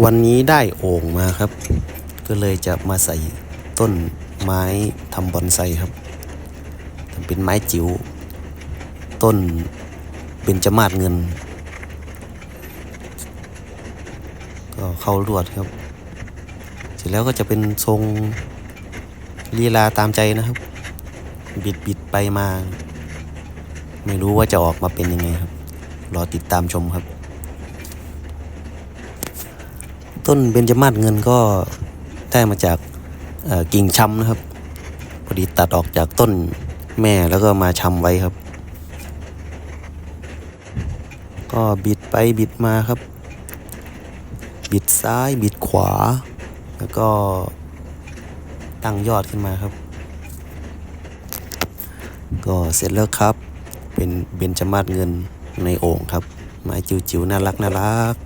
วันนี้ได้โอ่งมาครับ ก็เลยจะมาใส่ต้นไม้ทำบอนไซครับเป็นไม้จิ๋วต้นเป็นจมาศเงิน ก็เข้ารวดครับ เสร็จแล้วก็จะเป็นทรงลีลาตามใจนะครับ บิดบิดไปมา ไม่รู้ว่าจะออกมาเป็นยังไงครับ รอติดตามชมครับ ต้นเบญจมาศเงินก็ได้มาจากกิ่งชำนะครับ พอดีตัดออกจากต้นแม่แล้วก็มาชำไว้ครับ ก็บิดไปบิดมาครับ บิดซ้ายบิดขวา แล้วก็ตั้งยอดขึ้นมาครับ ก็เสร็จแล้วครับ เป็นเบญจมาศเงินในโอ่งครับ ไม้จิ๋วๆน่ารักน่ารัก